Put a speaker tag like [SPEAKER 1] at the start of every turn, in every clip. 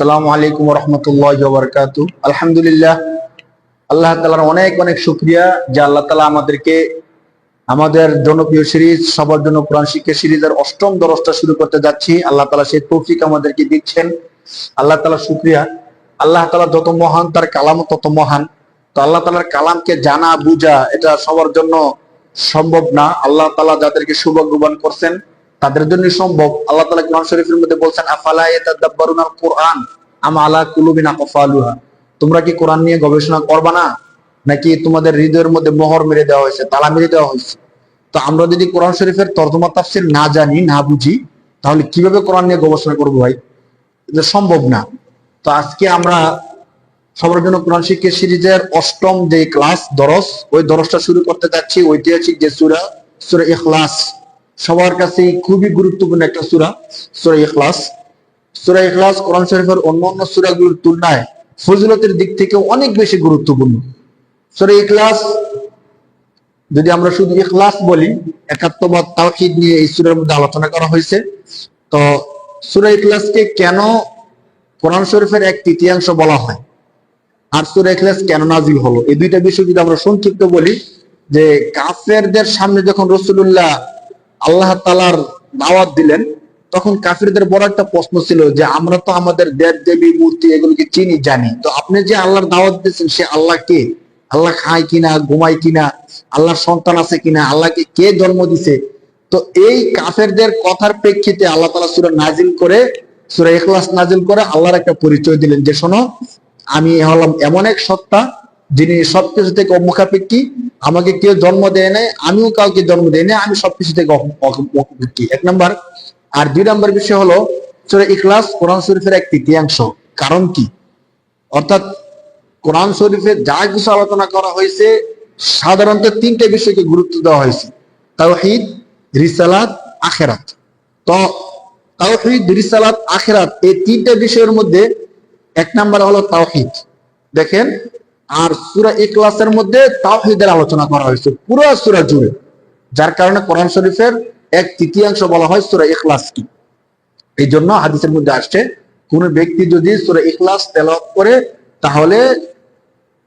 [SPEAKER 1] আসসালামু আলাইকুম রহমতুল্লাহ বরকাত আলহামদুলিল্লাহ, আল্লাহ তালার অনেক অনেক শুক্রিয়া যে আল্লাহ তালা আমাদেরকে আমাদের জনপ্রিয় সিরিজ, সবার জন্য কোরআন শিক্ষা সিরিজের অষ্টম দরজটা শুরু করতে যাচ্ছি। আল্লাহ তালা সেই তৌফিক আমাদেরকে দিচ্ছেন। আল্লাহ তালা শুক্রিয়া। আল্লাহ তালা যত মহান তার কালামও তত মহান। তো আল্লাহ তালার কালামকে জানা, বুঝা, এটা সবার জন্য সম্ভব না। আল্লাহ তালা যাদেরকে সৌভাগ্যবান করছেন তাদের জন্য সম্ভব। আল্লাহ তালা কোরআন শরীফের মধ্যে বলছেন, আফালা ইয়াতাদাব্বারুনাল কোরআন আলা তোমরা কি কোরআন নিয়ে গবেষণা করবা না? নাকি তোমাদের হৃদয়ের মধ্যে মোহর মেরে দেওয়া হয়েছে, তালা মেরে দেওয়া হয়েছে? তো আমরা যদি কোরআন শরীফের তর্জমা তাফসির না জানি, না বুঝি, তাহলে কীভাবে কোরআন নিয়ে গবেষণা করব ভাই? এটা সম্ভব না। তো আজকে আমরা সবার জন্য কোরআন শিক্ষা সিরিজের অষ্টম যে ক্লাস, দরস, ওই দরসটা শুরু করতে যাচ্ছি, ঐতিহাসিক যে সুরা সুরা ইখলাস। সবার কাছে খুবই গুরুত্বপূর্ণ একটা সুরা সুরা ইখলাস। সুরা ইখলাস কোরআন শরীফের অন্য অন্য সুরাগুলোর তুলনায় ফজিলতের দিক থেকে অনেক বেশি গুরুত্বপূর্ণ। সুরা ইখলাস, যদি আমরা শুধু ইখলাস বলি, একাত্মবাদ, তাওহীদ নিয়ে এই সুরের মধ্যে আলোচনা করা হয়েছে। তো সুরা ইখলাসকে কেন কোরআন শরীফের এক তৃতীয়াংশ বলা হয়? আর সুরা ইখলাস কেন নাজিল হলো? এই দুইটা বিষয় যদি আমরা সংক্ষিপ্ত বলি, যে কাফেরদের সামনে যখন রসুল্লাহ আল্লাহ তালার দাওয়াত দিলেন, তখন কাফিরদের বড় একটা প্রশ্ন ছিল যে, আমরা তো আমাদের দেব দেবী মূর্তি এগুলোকে চিনি, জানি। তো আপনি যে আল্লাহর দাওয়াত দিয়েছেন, সে আল্লাহ কে? আল্লাহ খায় কিনা, ঘুমায় কিনা, আল্লাহর সন্তান আছে কিনা, আল্লাহকে কে জন্ম দিছে? তো এই কাফেরদের কথার প্রেক্ষিতে আল্লাহ তালা সুরা নাজিল করে, সুরা ইখলাস নাজিল করে আল্লাহর একটা পরিচয় দিলেন যে, শোনো, আমি হলাম এমন এক সত্তা যিনি সবকিছু থেকে অমুখাপেক্ষী আমাকে কেউ জন্ম দেয় নাই, আমিও কাউকে জন্ম দেয় নাই, আমি সবকিছু থেকে এক নাম্বার। আর দুই নাম্বার বিষয় হলো, সুরা ইখলাস কোরআন শরীফের এক তৃতীয়াংশ। কারণ কি? অর্থাৎ কোরআন শরীফে যা কিছু আলোচনা করা হয়েছে, সাধারণত তিনটে বিষয়কে গুরুত্ব দেওয়া হয়েছে। তাওহিদ, রিসালাত, আখেরাত। তো তাওহিদ, রিসালাত, আখেরাত এই তিনটে বিষয়ের মধ্যে এক নাম্বার হলো তাওহিদ। দেখেন আর সুরা ইখলাসের মধ্যে তাওহীদের আলোচনা করা হয়েছে, পুরো সুরা জুড়ে। যার কারণে কোরআন শরীফের এক তৃতীয়াংশ বলা হয় সুরা ইখলাস কি। এই জন্য হাদিসের মধ্যে আসছে, কোন ব্যক্তি যদি সুরা ইখলাস তেলাওয়াত করে, তাহলে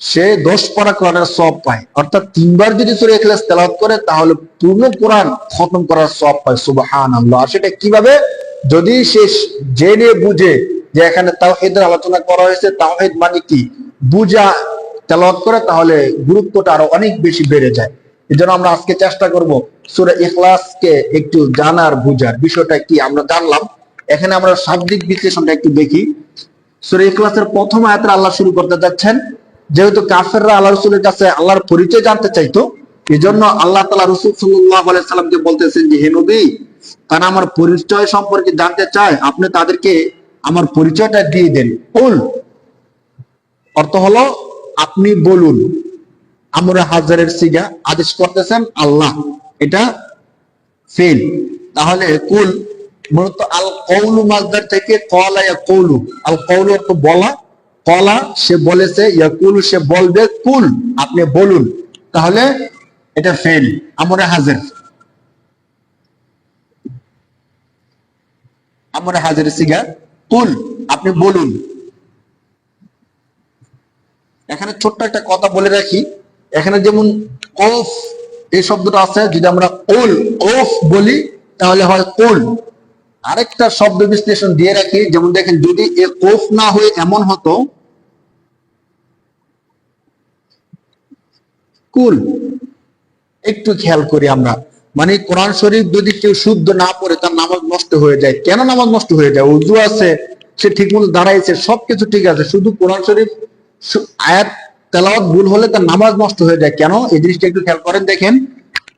[SPEAKER 1] সে দশ পারা কোরআনের সব পায়। অর্থাৎ তিনবার যদি সুরা ইখলাস তেলাওয়াত করে, তাহলে পূর্ণ কোরআন খতম করার সব পায়, সুবহানাল্লাহ। আর সেটা কীভাবে? যদি সে জেনে বুঝে যে এখানে তাওহীদের আলোচনা করা হয়েছে, তাওহীদ মানে কি? বুঝা তেলাওয়াত করে, তাহলে গুরুত্বটা আরও অনেক বেশি বেড়ে যায়। এই জন্য আমরা আজকে চেষ্টা করব সুরা ইখলাসকে একটু জানার, বুঝার। বিষয়টা কি আমরা জানলাম। এখানে আমরা শাব্দিক বিশ্লেষণটা একটু দেখি। সুরা ইখলাসের প্রথম আয়াতের আল্লাহ শুরু করতে যাচ্ছেন। যেহেতু কাফেররা আল্লাহ রসুলের কাছে আল্লাহর পরিচয় জানতে চাইতো এই জন্য আল্লাহ তালা রসুল সাল্লাহ সাল্লামকে বলতেছেন যে, হে নবী, তারা আমার পরিচয় সম্পর্কে জানতে চায়। আপনি তাদেরকে আমার পরিচয়টা দিয়ে দেন। অর্থ হলো আপনি বলুন, আমরা হাজারের সিগা আদেশ করতেছেন আল্লাহ, এটা ফেল তাহলে কুল, মূলত আল কৌলু মাজদার থেকে কলা ইয়া কৌলু আল কৌলু অর্থ বলা, কলা সে বলেছে ইয়া কুলু সে বলবে কুল, আপনি বলুন, তাহলে এটা ফেল আমরা হাজার। আমরা হাজার সিগা কুল, আপনি বলুন। এখানে ছোট্ট একটা কথা বলে রাখি। এখানে যেমন অফ এই শব্দটা আছে, যদি আমরা ওল অফ বলি, তাহলে হয় কোল আরেকটা শব্দ বিশ্লেষণ দিয়ে রাখি, যেমন দেখেন, যদি এ কোফ না হয়ে এমন হতো, কুল। একটু খেয়াল করি আমরা। মানে কোরআন শরীফ যদি কেউ শুদ্ধ না পড়ে, তার নামাজ নষ্ট হয়ে যায়। কেন নামাজ নষ্ট হয়ে যায়? উজু আছে, সে ঠিক মতো দাঁড়াইছে, সবকিছু ঠিক আছে। শুধু কোরআন শরীফ আয়াত তেলাওয়াত ভুল হলে তার নামাজ নষ্ট হয়ে যায়। কেন? এই জিনিসটা একটু খেয়াল করেন, দেখেন।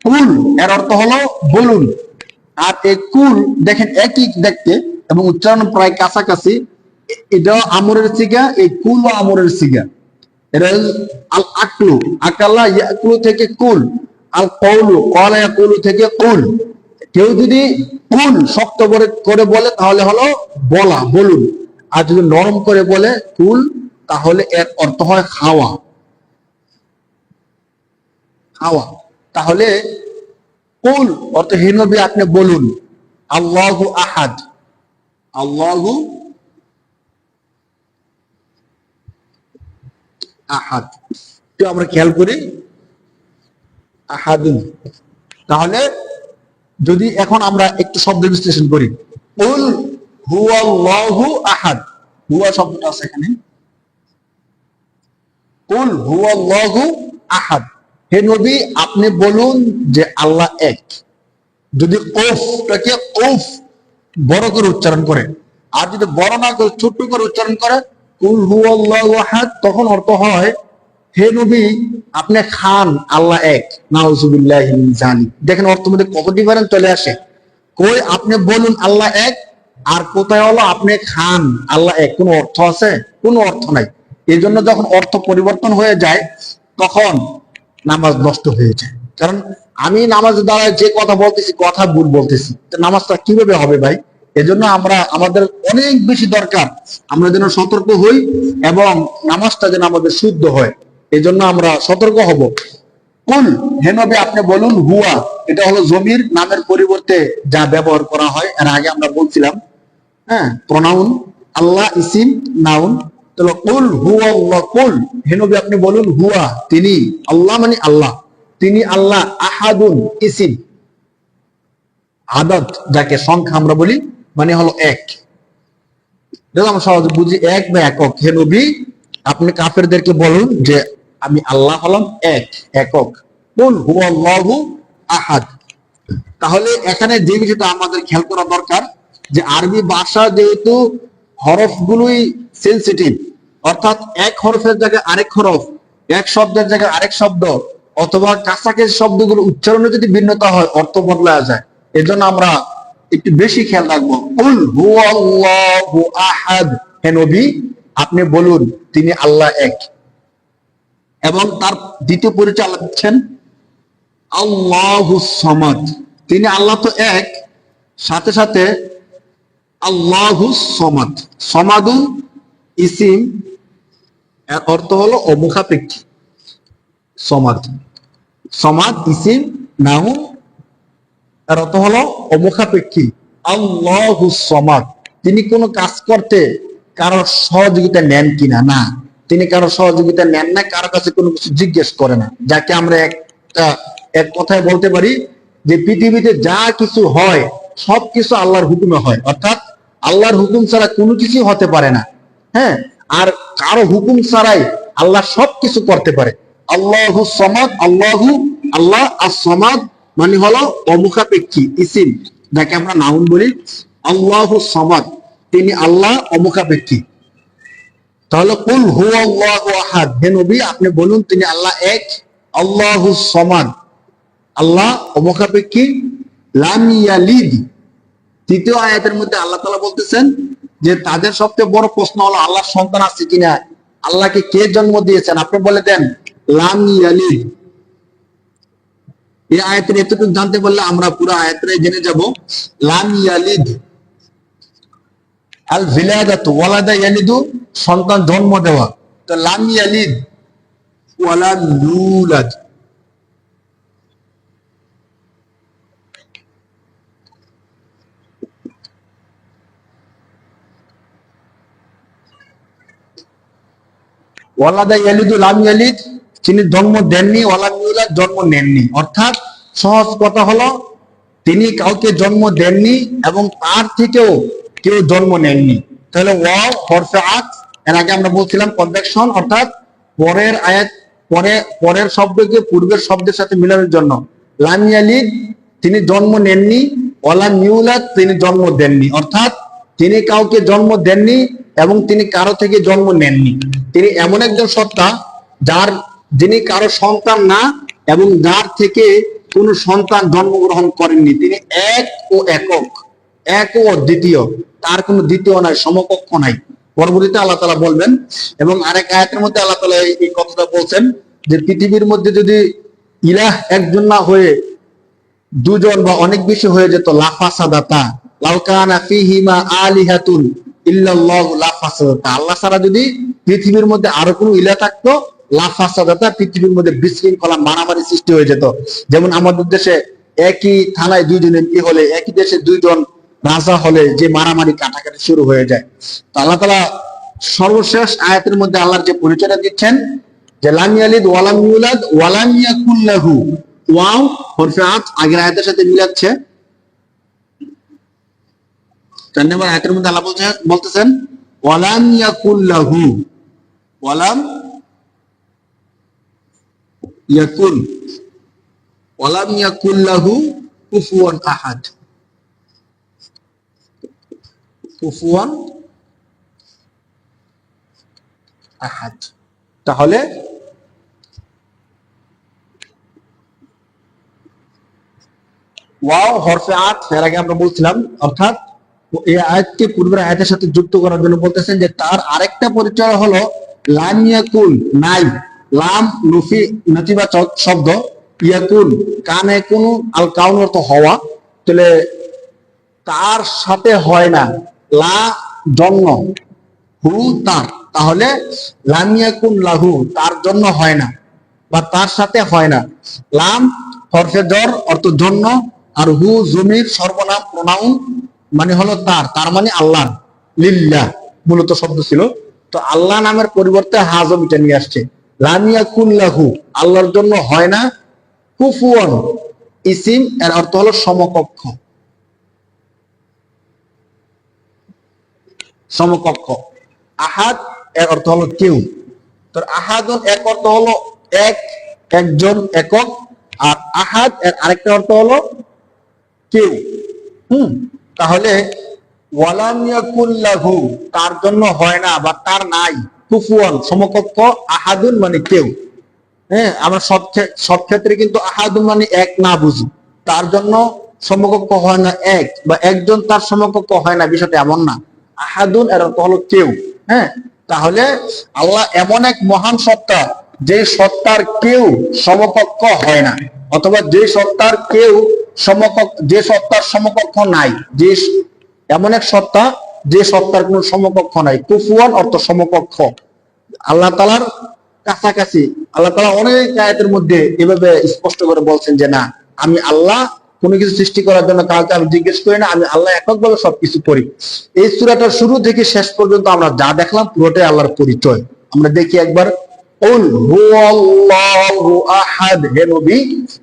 [SPEAKER 1] কুল, এর অর্থ হলো বলুন। আর এই কুল, দেখেন, একই দেখতে এবং উচ্চারণ প্রায় কাছাকাছি। এটা আমরের সিগা, এই কুল ও আমরের সিগা। এটা আল আকলু, আকাল্লা থেকে কুল, আল কৌলু কলা ইয়াকুলু থেকে কুল। কেউ যদি কুল শক্ত করে করে বলে, তাহলে হলো বলা, বলুন। আর যদি নরম করে বলে, কুল তাহলে এর অর্থ হয় খাওয়া খাওয়া তাহলে কুল, অর্থ হে নবী আপনি বলুন, আল্লাহু আহাদ। আল্লাহু আহাদ। তো আমরা খেয়াল করি। আহাদুন। তাহলে যদি এখন আমরা একটু শব্দ বিশ্লেষণ করি উল হুয়াল্লাহু আহাদ। হুয়া শব্দটা আছে এখানে। উল হুয়াল্লাহু আহাদ। হে নবী, আপনি বলুন যে আল্লাহ এক। যদি ওফটাকে ওফ বড় করে উচ্চারণ করে। আর যদি বড় না করে, ছোট্ট করে উচ্চারণ করে, কুল হুয়াল্লাহু আহাদ, তখন অর্থ হয়, হে নবী, আপনি খান আল্লাহ এক। নাউজুবিল্লাহি জালিক দেখেন অর্থ মধ্যে কত ডিফারেন্স চলে আসে। কই আপনি বলুন আল্লাহ এক, আর কোথায় হলো? আপনি খান আল্লাহ এক। কোনো অর্থ আছে? কোনো অর্থ নাই। এই জন্য যখন অর্থ পরিবর্তন হয়ে যায়, তখন নামাজ নষ্ট হয়ে যায়। কারণ আমি নামাজের দ্বারা যে কথা বলতেছি, কথা ভুল বলতেছি নামাজটা কীভাবে হবে ভাই? এজন্য আমরা, আমাদের অনেক বেশি দরকার আমরা যেন সতর্ক হই এবং নামাজটা যেন আমাদের শুদ্ধ হয়। এই জন্য আমরা সতর্ক হব। কুল হেনবে আপনি বলুন, হুয়া, এটা হলো জমির নামের পরিবর্তে যা ব্যবহার করা হয়। এর আগে আমরা বলছিলাম হ্যাঁ প্রনাউন, আল্লাহ, ইসিম, নাউন। তাহলে কুল হুয়া কুল। হেনবি আপনি বলুন, হুয়া, তিনি আল্লাহ মানে আল্লাহ। তিনি আল্লাহ আহাদুন, ইসিম। আদত যাকে সংখ্যা আমরা বলি মানে হলো এক। এটা আমরা বুঝি, এক বা একক। হে নবী, আপনি কাফেরদেরকে বলুন যে, আমি আল্লাহ হলাম এক, একক। কুল হুয়া আল্লাহু আহাদ। তাহলে এখানে যে বিষয়টা আমাদের খেয়াল করা দরকার, যে আরবি ভাষা যেহেতু হরফগুলোই সেন্সিটিভ অর্থাৎ এক হরফের জায়গায় আরেক হরফ, এক শব্দের জায়গায় আরেক শব্দ, অথবা কাছাকাছি শব্দগুলো উচ্চারণে যদি ভিন্নতা হয়, অর্থ বদলা যায়। এজন্য আমরা একটু বেশি খেয়াল রাখব। কুল আপনি বলুন, তিনি আল্লাহ এক। এবং তার দ্বিতীয় পরিচয় আল্লাহ দিচ্ছেন আল্লাহু তিনি আল্লাহ তো এক, সাথে সাথে আল্লাহু সমাদ। সমাদু ইসিম অর্থ হলো অমুখাপেক্ষী। সমাদ সমাদ ইসিম নাহু। এর অর্থ হলো অমুখাপেক্ষী। আল্লাহু সমাদ তিনি কোনো কাজ করতে কারোর সহযোগিতা নেন কিনা? না। তিনি কারও সহযোগিতা নেন না, কারও কাছে কোনো কিছু জিজ্ঞেস করে না। যাকে আমরা একটা এক কথায় বলতে পারি যে পৃথিবীতে যা কিছু হয় সব কিছু আল্লাহর হুকুমে হয়। অর্থাৎ আল্লাহর হুকুম ছাড়া কোনো কিছু হতে পারে না। হ্যাঁ? আর কারও হুকুম ছাড়াই আল্লাহ সব কিছু করতে পারে। আল্লাহু সমাদ, আল্লাহু, আল্লাহ আর সমাদ মানে হলো অমুখাপেক্ষী, ইসিম। যাকে আমরা নাউন বলি আল্লাহু সমাদ, তিনি আল্লাহ অমুখাপেক্ষী। তাহলে কুল হু আল্লাহ আহাদ, হে নবী, আপনি বলুন তিনি আল্লাহ এক, আল্লাহু সমাদ। আল্লাহ অমুখাপেক্ষী, লাম ইয়ালিদ। তৃতীয় আয়াতের মধ্যে আল্লাহ তাআলা বলতেছেন যে তাদের সবচেয়ে বড় প্রশ্ন হলো, আল্লাহর সন্তান আছে কিনা? আল্লাহকে কে জন্ম দিয়েছেন? আপনি বলে দেন, লাম ইয়ালিদ। এই আয়াতের এতটুকু জানতে পারলে আমরা পুরো আয়াতটাই জেনে যাব। লাম ইয়ালিদ। আল ভিলাদাত ওয়ালাদা ইয়ালিদু, সন্তান জন্ম দেওয়া। তো লাম ইয়ালিদ ওয়ালা ইউলাদ ওয়ালাদা ইয়ালিদু লাম ইয়ালিদ, তিনি জন্ম দেননি ওয়ালাম ইউলাদ জন্ম নেননি। অর্থাৎ সহজ কথা হলো, তিনি কাউকে জন্ম দেননি এবং তার থেকেও কেউ জন্ম নেননি। তাহলে ওয়াও, হরফে আত, এর আগে আমরা বলছিলাম কনভেকশন অর্থাৎ পরের আয়াত, পরে, পরের শব্দকে পূর্বের শব্দের সাথে মিলানোর জন্য। লাম ইয়ালিদ, তিনি জন্ম নেননি ওয়ালাম ইউলাদ তিনি জন্ম দেননি। অর্থাৎ তিনি কাউকে জন্ম দেননি এবং তিনি কারও থেকে জন্ম নেননি। তিনি এমন একজন সত্তা যার, যিনি কারও সন্তান না এবং যার থেকে কোনো সন্তান জন্মগ্রহণ করেননি। তিনি এক ও একক, এক ও দ্বিতীয়, তার কোনো দ্বিতীয় নাই, সমকক্ষ নাই। পরবর্তীতে আল্লাহ তালা বলবেন, এবং আরেক আয়াতের মধ্যে আল্লাহ তালা এই কথাটা বলছেন যে পৃথিবীর মধ্যে যদি ইলাহ একজন না হয়ে দুজন বা অনেক বেশি হয়ে যেত, লাফাসাদাতা লাউকানা ফিহিমা আলিহাতুন আল্লাহ ছাড়া যদি পৃথিবীর মধ্যে আরও কোনো ইলা থাকতো পৃথিবীর মধ্যে বিশৃঙ্খলা, মারামারি সৃষ্টি হয়ে যেত। যেমন আমাদের দেশে একই থানায় দুইজন এমপি হলে, একই দেশে দুইজন রাজা হলে যে মারামারি কাটাকাটি শুরু হয়ে যায়। তো আল্লাহ তালা সর্বশেষ আয়াতের মধ্যে আল্লাহর যে পরিচয়টা দিচ্ছেন, যে লাম ইয়ালিদ ওয়ালাম ওয়াও আগের আয়াতের সাথে মিলাচ্ছে চার নম্বর আয়াতের মধ্যে আল্লাহ বলতেছেন, ওয়ালাম ইয়াকুল লাহু। ওয়ালাম ইয়াকুল ওয়ালাম ইয়াকুল লাহু কুফুয়ান আহাদ। কুফুয়ান আহাদ। তাহলে ওয়াও হরফে আত, এর আগে আমরা বলছিলাম, অর্থাৎ এই আয়াতকে পূর্বের আয়াতের সাথে যুক্ত করার জন্য বলতেছেন যে তার আরেকটা পরিচয় হলো লাম ইয়াকুল নাই। লাম লুফি নেতিবাচক শব্দ ইয়াকুল কানে কোন আল কাউন অর্থ হওয়া। তাহলে তার সাথে হয় না। লা জন্য। হু তার। তাহলে লামিয়াকুন লাহু, তার জন্য হয় না বা তার সাথে হয় না। লাম হরফে জর অর্থ জন্য আর হু জমির সর্বনাম, প্রোনাউন মানে হলো তার তার মানে আল্লাহ। লিল্লাহ, মূলত শব্দ ছিল। তো আল্লাহ নামের পরিবর্তে হাজম এটা নিয়ে আসছে। লামিয়াকুন লাহু, আল্লাহর জন্য হয় না। কুফুয়ন, ইসিম, এর অর্থ হলো সমকক্ষ। সমকক্ষ। আহাদ, এর অর্থ হলো কেউ। তো আহাদন, এক অর্থ হলো এক, একজন, একক। আর আহাদ, এর আরেকটা অর্থ হলো কেউ। হুম? তাহলে তার জন্য হয় না বা তার নাই। কুফুয়ান, সমকক্ষ, আহাদুন মানে কেউ। হ্যাঁ আমরা সব সব ক্ষেত্রে কিন্তু আহাদুন মানে এক না বুঝি। তার জন্য সমকক্ষ হয় না এক বা একজন তার সমকক্ষ হয় না, বিষয়টা এমন না। আহাদুন এর অর্থ হলো কেউ। হ্যাঁ তাহলে আল্লাহ এমন এক মহান সত্তা যে সত্তার কেউ সমকক্ষ হয় না, অথবা যে সত্তার কেউ সমকক্ষ যে সত্তার সমকক্ষ নাই, যে এমন এক সত্তা যে সত্তার কোনো সমকক্ষ নাই। কুফুয়ান অর্থ সমকক্ষ। আল্লাহ তালার কাছাকাছি, আল্লাহ তালা অনেক আয়াতের মধ্যে এভাবে স্পষ্ট করে বলছেন যে না, আমি আল্লাহ কোনো কিছু সৃষ্টি করার জন্য কাউকে আমি জিজ্ঞেস করি না, আমি আল্লাহ এককভাবে সবকিছু করি। এই সূরাটার শুরু থেকে শেষ পর্যন্ত আমরা যা দেখলাম পুরোটাই আল্লাহর পরিচয়। আমরা দেখি একবার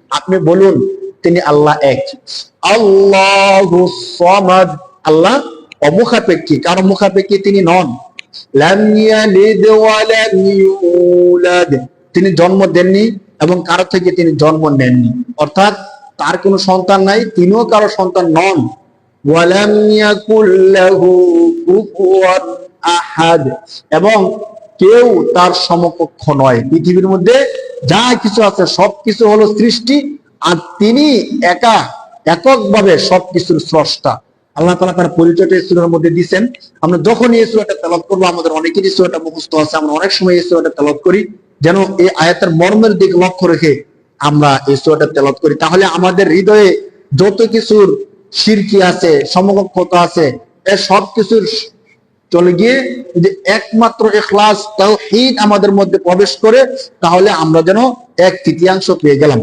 [SPEAKER 1] আপনি বলুন, তিনি আল্লাহ এক। আল্লাহ আল্লাহ অমুখাপেক্ষী। কারও মুখাপেক্ষী? তিনি নন। তিনি জন্ম দেননি এবং কারও থেকে তিনি জন্ম নেননি। অর্থাৎ তার কোনো সন্তান নাই, তিনিও কারও সন্তান নন। এবং কেউ তার সমকক্ষ নয়। পৃথিবীর মধ্যে যা কিছু আছে, সবকিছু হলো সৃষ্টি, আর তিনি একা, এককভাবে সবকিছুর স্রষ্টা। আল্লাহ তালা তার পরিচয়টা এই মধ্যে দিচ্ছেন আমরা যখন এই সূরাটা তেলাওয়াত করব, আমাদের অনেকেরই সূরাটা মুখস্থ আছে, আমরা অনেক সময় এই সূরাটা তেলাওয়াত করি। যেন এই আয়াতের মর্মের দিক লক্ষ্য রেখে আমরা এই সূরাটা তেলাওয়াত করি। তাহলে আমাদের হৃদয়ে যত কিছুর শিরকি আছে, সমকক্ষতা আছে এর সব কিছুর চলে গিয়ে যে একমাত্র এখলাস তাওহীদ আমাদের মধ্যে প্রবেশ করে, তাহলে আমরা যেন এক তৃতীয়াংশ পেয়ে গেলাম।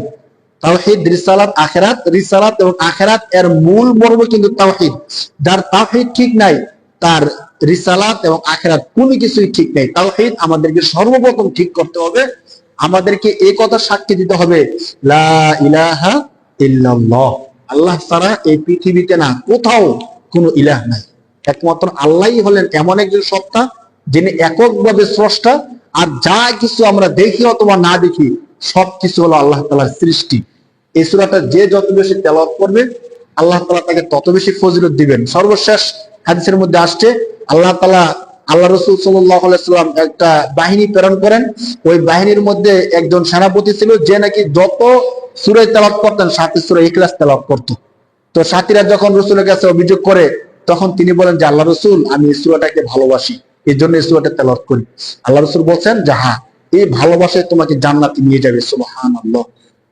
[SPEAKER 1] আখেরাত কোনো কিছুই ঠিক নেই। আমাদেরকে সর্বপ্রথম ঠিক করতে হবে। আমাদেরকে এই কথা সাক্ষী দিতে হবে, লা ইলাহা আল্লাহ ছাড়া এই পৃথিবীতে না, কোথাও কোনো ইলাহ নাই। একমাত্র আল্লাহই হলেন এমন একজন সত্তা, যিনি এককভাবে স্রষ্টা, আর যা কিছু আমরা দেখি অথবা না দেখি, সব কিছু হলো আল্লাহ তালার সৃষ্টি। এই সুরাটা যে যত বেশি তেলাওয়াত করবে, আল্লাহ তালা তাকে তত বেশি ফজিলত দিবেন। সর্বশেষ হাদিসের মধ্যে আসছে, আল্লাহ তালা আল্লাহ রসুল সাল্লাম একটা বাহিনী প্রেরণ করেন। ওই বাহিনীর মধ্যে একজন সেনাপতি ছিল, যে নাকি যত সুরাই তেলাওয়াত করতেন, সাথে সুরে ইখলাস তেলাওয়াত করতো। তো সাথীরা যখন রসুলের কাছে অভিযোগ করে তখন তিনি বলেন যে আল্লাহ রসুল, আমি এই ভালোবাসি। এই জন্য এই তেলত করি। আল্লাহ রসুল বলছেন যে হ্যাঁ এই ভালোবাসায় তোমাকে জান্নাতে নিয়ে যাবে সুলহান আল্লাহ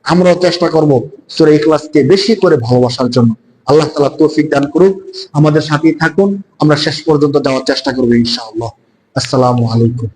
[SPEAKER 1] আমরাও চেষ্টা করব সুরা ইখলাসকে বেশি করে ভালোবাসার জন্য। আল্লাহ তালা তৌফিক দান করুক। আমাদের সাথেই থাকুন। আমরা শেষ পর্যন্ত যাওয়ার চেষ্টা করব ইনশাআল্লাহ। আসসালামু আলাইকুম।